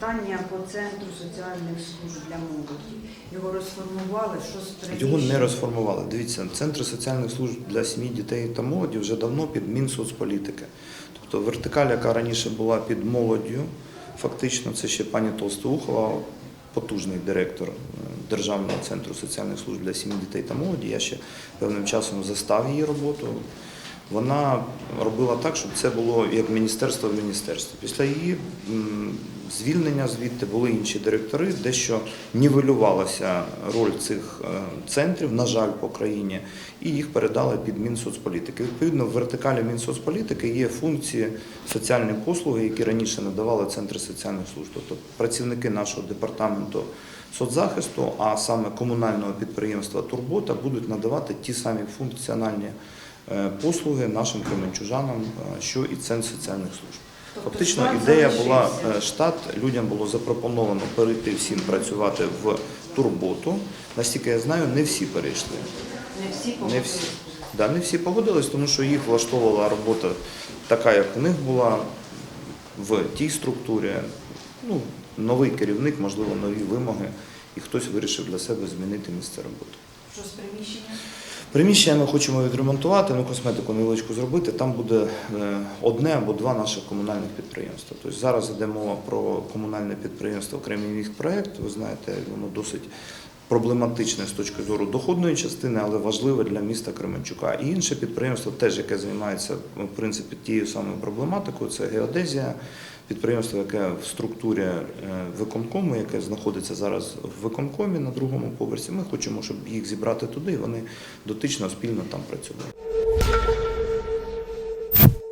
питання по центру соціальних служб для молоді. Його розформували, що з Його не розформували. Дивіться, центри соціальних служб для сім'ї, дітей та молоді вже давно під Мінсоцполітики. Тобто вертикаль, яка раніше була під молоддю, фактично це ще пані Толстоухова, потужний директор е, Державного центру соціальних служб для сім'ї, дітей та молоді. Я ще певним часом застав її роботу. Вона робила так, щоб це було як міністерство в міністерстві. Після її звільнення звідти були інші директори, дещо нівелювалася роль цих е, центрів, на жаль, по країні, і їх передали під Мінсоцполітики. Відповідно, в вертикалі Мінсоцполітики є функції соціальні послуги, які раніше надавали центри соціальних служб. Тобто працівники нашого департаменту соцзахисту, а саме комунального підприємства Турбота будуть надавати ті самі функціональні е, послуги нашим кременчужанам, е, що і центр соціальних служб. Тобто Фактично ідея була е, штат, людям було запропоновано перейти всім працювати в турботу. Настільки я знаю, не всі перейшли. Не всі Не всі. Да, не всі погодились, тому що їх влаштовувала робота така, як у них була в тій структурі. Ну, новий керівник, можливо, нові вимоги, і хтось вирішив для себе змінити місце роботи. Що з приміщенням? Приміщення ми хочемо відремонтувати, ну косметику невеличку зробити. Там буде е, одне або два наших комунальних підприємства. Тобто зараз йде мова про комунальне підприємство Кремінськ-проект. Ви знаєте, воно досить проблематичне з точки зору доходної частини, але важливе для міста Кременчука. І інше підприємство, теж яке займається в принципі тією самою проблематикою, це геодезія. Підприємство, яке в структурі е, виконкому, яке знаходиться зараз в виконкомі на другому поверсі. Ми хочемо, щоб їх зібрати туди, і вони дотично спільно там працювали.